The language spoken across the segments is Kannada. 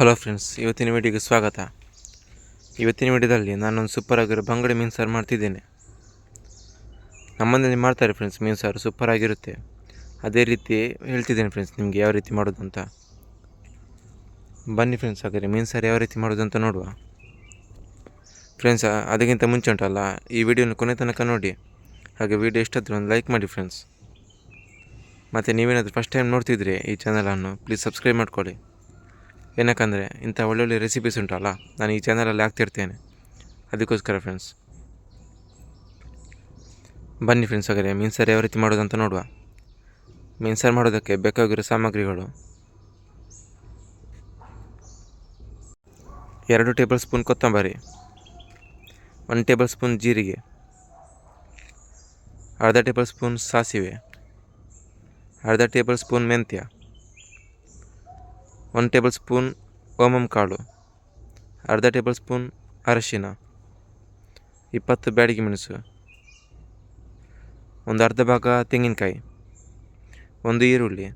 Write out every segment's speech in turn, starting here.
ಹಲೋ ಫ್ರೆಂಡ್ಸ್ ಇವತ್ತಿನ ವಿಡಿಯೋಗೆ ಸ್ವಾಗತ. ಇವತ್ತಿನ ವಿಡಿಯೋದಲ್ಲಿ ನಾನೊಂದು ಸೂಪರ್ ಆಗಿರೋ ಬಂಗಡೆ ಮೀನು ಸಾರು ಮಾಡ್ತಿದ್ದೇನೆ. ನಮ್ಮನೇಲಿ ಮಾಡ್ತಾರೆ ಫ್ರೆಂಡ್ಸ್ ಮೀನು ಸಾರು ಸೂಪರ್ ಆಗಿರುತ್ತೆ. ಅದೇ ರೀತಿ ಹೇಳ್ತಿದ್ದೇನೆ ಫ್ರೆಂಡ್ಸ್ ನಿಮಗೆ ಯಾವ ರೀತಿ ಮಾಡೋದು ಅಂತ. ಬನ್ನಿ ಫ್ರೆಂಡ್ಸ್ ಹಾಗಾದರೆ ಮೀನು ಸಾರು ಯಾವ ರೀತಿ ಮಾಡೋದು ಅಂತ ನೋಡುವ. ಫ್ರೆಂಡ್ಸ್ ಅದಕ್ಕಿಂತ ಮುಂಚೆ ಉಂಟಲ್ಲ, ಈ ವಿಡಿಯೋನ ಕೊನೆ ತನಕ ನೋಡಿ. ಹಾಗೆ ವಿಡಿಯೋ ಎಷ್ಟಾದರೂ ಒಂದು ಲೈಕ್ ಮಾಡಿ ಫ್ರೆಂಡ್ಸ್ ಮತ್ತು ನೀವೇನಾದರೂ ಫಸ್ಟ್ ಟೈಮ್ ನೋಡ್ತಿದ್ರೆ ಈ ಚಾನಲನ್ನು ಪ್ಲೀಸ್ ಸಬ್ಸ್ಕ್ರೈಬ್ ಮಾಡ್ಕೊಳ್ಳಿ. ಏನಕ್ಕಂದರೆ, ಇಂಥ ಒಳ್ಳೊಳ್ಳೆ ರೆಸಿಪೀಸ್ ಉಂಟಲ್ಲ, ನಾನು ಈ ಚಾನಲಲ್ಲಿ ಹಾಕ್ತಿರ್ತೇನೆ. ಅದಕ್ಕೋಸ್ಕರ ಫ್ರೆಂಡ್ಸ್ ಬನ್ನಿ ಫ್ರೆಂಡ್ಸ್ ಹಾಗಾದರೆ, ಮೀನು ಯಾವ ರೀತಿ ಮಾಡೋದಂತ ನೋಡುವ. ಮೀನು ಮಾಡೋದಕ್ಕೆ ಬೇಕಾಗಿರೋ ಸಾಮಗ್ರಿಗಳು. ಎರಡು ಟೇಬಲ್ ಸ್ಪೂನ್ ಕೊತ್ತಂಬರಿ. ಒಂದು ಟೇಬಲ್ ಸ್ಪೂನ್ ಜೀರಿಗೆ. ಅರ್ಧ ಟೇಬಲ್ ಸ್ಪೂನ್ ಸಾಸಿವೆ. ಅರ್ಧ ಟೇಬಲ್ ಸ್ಪೂನ್ ಮೆಂತ್ಯ. ಒನ್ ಟೇಬಲ್ ಸ್ಪೂನ್ ಓಮಂ ಕಾಳು, ಅರ್ಧ ಟೇಬಲ್ ಸ್ಪೂನ್ ಅರಶಿನ, ಇಪ್ಪತ್ತು ಬ್ಯಾಡಿಗೆ ಮೆಣಸು, ಒಂದು ಅರ್ಧ ಭಾಗ ತೆಂಗಿನಕಾಯಿ, ಒಂದು ಈರುಳ್ಳಿ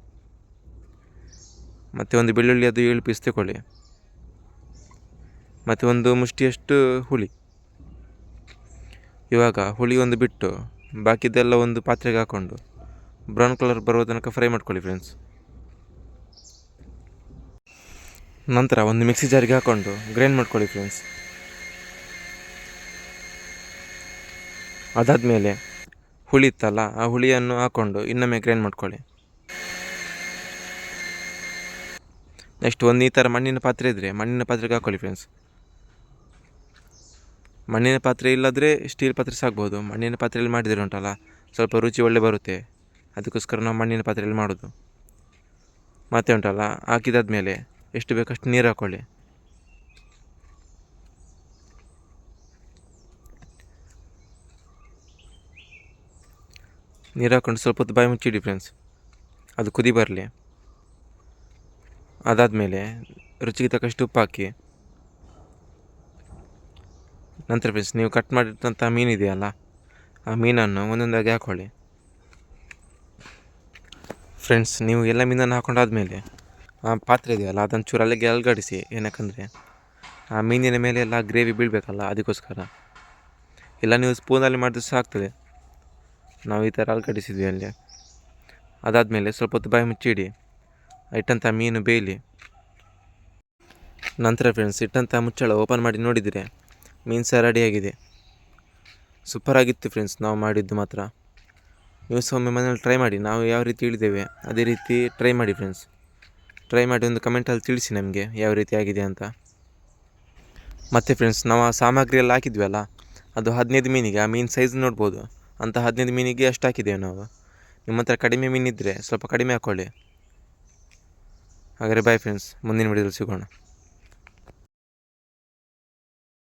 ಮತ್ತು ಒಂದು ಬೆಳ್ಳುಳ್ಳಿ ಅದು ಏಳು ಪೀಸ್ ತಗೊಳ್ಳಿ ಮತ್ತು ಒಂದು ಮುಷ್ಟಿಯಷ್ಟು ಹುಳಿ. ಇವಾಗ ಹುಳಿ ಒಂದು ಬಿಟ್ಟು ಬಾಕಿದೆಲ್ಲ ಒಂದು ಪಾತ್ರೆಗೆ ಹಾಕ್ಕೊಂಡು ಬ್ರೌನ್ ಕಲರ್ ಬರುವ ತನಕ ಫ್ರೈ ಮಾಡ್ಕೊಳ್ಳಿ ಫ್ರೆಂಡ್ಸ್ ನಂತರ ಒಂದು ಮಿಕ್ಸಿ ಜಾರಿಗೆ ಹಾಕ್ಕೊಂಡು ಗ್ರೈಂಡ್ ಮಾಡ್ಕೊಳ್ಳಿ ಫ್ರೆಂಡ್ಸ್. ಅದಾದಮೇಲೆ ಹುಳಿ ಇತ್ತಲ್ಲ, ಆ ಹುಳಿಯನ್ನು ಹಾಕ್ಕೊಂಡು ಇನ್ನೊಮ್ಮೆ ಗ್ರೈಂಡ್ ಮಾಡ್ಕೊಳ್ಳಿ. ನೆಕ್ಸ್ಟ್ ಒಂದು ಈ ಥರ ಮಣ್ಣಿನ ಪಾತ್ರೆ ಇದ್ದರೆ ಮಣ್ಣಿನ ಪಾತ್ರೆಗೆ ಹಾಕ್ಕೊಳ್ಳಿ ಫ್ರೆಂಡ್ಸ್. ಮಣ್ಣಿನ ಪಾತ್ರೆ ಇಲ್ಲದ್ರೆ ಸ್ಟೀಲ್ ಪಾತ್ರೆ ಸಾಕ್ಬೋದು. ಮಣ್ಣಿನ ಪಾತ್ರೆಯಲ್ಲಿ ಮಾಡಿದರೆ ಉಂಟಲ್ಲ, ಸ್ವಲ್ಪ ರುಚಿ ಒಳ್ಳೆ ಬರುತ್ತೆ. ಅದಕ್ಕೋಸ್ಕರ ನಾವು ಮಣ್ಣಿನ ಪಾತ್ರೆಯಲ್ಲಿ ಮಾಡೋದು. ಮತ್ತೆ ಉಂಟಲ್ಲ, ಹಾಕಿದಾದ್ಮೇಲೆ ಎಷ್ಟು ಬೇಕಷ್ಟು ನೀರು ಹಾಕ್ಕೊಳ್ಳಿ ನೀರು ಹಾಕ್ಕೊಂಡು ಸ್ವಲ್ಪ ಹೊತ್ತು ಬಾಯಿ ಮುಚ್ಚಿಡಿ ಫ್ರೆಂಡ್ಸ್ ಅದು ಕುದಿ ಬರಲಿ. ಅದಾದಮೇಲೆ ರುಚಿಗೆ ತಕ್ಕಷ್ಟು ಉಪ್ಪು ಹಾಕಿ. ನಂತರ ಫ್ರೆಂಡ್ಸ್ ನೀವು ಕಟ್ ಮಾಡಿರ್ತಂಥ ಮೀನಿದೆಯಲ್ಲ ಆ ಮೀನನ್ನು ಒಂದೊಂದಾಗಿ ಹಾಕ್ಕೊಳ್ಳಿ ಫ್ರೆಂಡ್ಸ್ ನೀವು ಎಲ್ಲ ಮೀನನ್ನು ಹಾಕೊಂಡಾದ್ಮೇಲೆ ಪಾತ್ರೆ ಇದೆಯಲ್ಲ, ಅದನ್ನು ಚೂರು ಅಲ್ಲಿಗೆ ಅಲ್ಗಡಿಸಿ ಏನಕ್ಕಂದರೆ, ಆ ಮೀನಿನ ಮೇಲೆ ಎಲ್ಲ ಗ್ರೇವಿ ಬೀಳಬೇಕಲ್ಲ, ಅದಕ್ಕೋಸ್ಕರ. ಇಲ್ಲ, ನೀವು ಸ್ಪೂನಲ್ಲಿ ಮಾಡಿದ್ರೆ ಸಹ ಆಗ್ತದೆ ನಾವು ಈ ಥರ ಅಲ್ಗಡಿಸಿದ್ವಿ ಅಲ್ಲಿ. ಅದಾದಮೇಲೆ ಸ್ವಲ್ಪ ಹೊತ್ತು ಬಾಯಿ ಮುಚ್ಚಿಡಿ ಇಟ್ಟಂಥ ಮೀನು ಬೇಯಲಿ. ನಂತರ ಫ್ರೆಂಡ್ಸ್ ಇಟ್ಟಂಥ ಮುಚ್ಚಳ ಓಪನ್ ಮಾಡಿ ನೋಡಿದರೆ. ಮೀನು ಸಹ ರೆಡಿಯಾಗಿದೆ ಸೂಪರಾಗಿತ್ತು ಫ್ರೆಂಡ್ಸ್ ನಾವು ಮಾಡಿದ್ದು ಮಾತ್ರ. ನೀವು ಸಹ ಒಮ್ಮೆ ಮನೇಲಿ ಟ್ರೈ ಮಾಡಿ, ನಾವು ಯಾವ ರೀತಿ ಇಳಿದೇವೆ ಅದೇ ರೀತಿ ಟ್ರೈ ಮಾಡಿ ಫ್ರೆಂಡ್ಸ್ ಟ್ರೈ ಮಾಡಿ ಒಂದು ಕಮೆಂಟಲ್ಲಿ ತಿಳಿಸಿ ನಮಗೆ ಯಾವ ರೀತಿ ಆಗಿದೆ ಅಂತ. ಮತ್ತು ಫ್ರೆಂಡ್ಸ್ ನಾವು ಸಾಮಗ್ರಿ ಎಲ್ಲ ಹಾಕಿದ್ವಲ್ಲ, ಅದು ಹದಿನೈದು ಮೀನಿಗೆ, ಆ ಮೀನು ಸೈಜ್ ನೋಡ್ಬೋದು. ಅಂತ ಹದಿನೈದು ಮೀನಿಗೆ ಅಷ್ಟು ಹಾಕಿದ್ದೇವೆ ನಾವು. ನಿಮ್ಮ ಹತ್ರ ಕಡಿಮೆ ಮೀನಿದ್ದರೆ ಸ್ವಲ್ಪ ಕಡಿಮೆ ಹಾಕ್ಕೊಳ್ಳಿ ಹಾಗಾದರೆ ಬಾಯ್ ಫ್ರೆಂಡ್ಸ್ ಮುಂದಿನ ವಿಡಿಯೋದಲ್ಲಿ ಸಿಗೋಣ.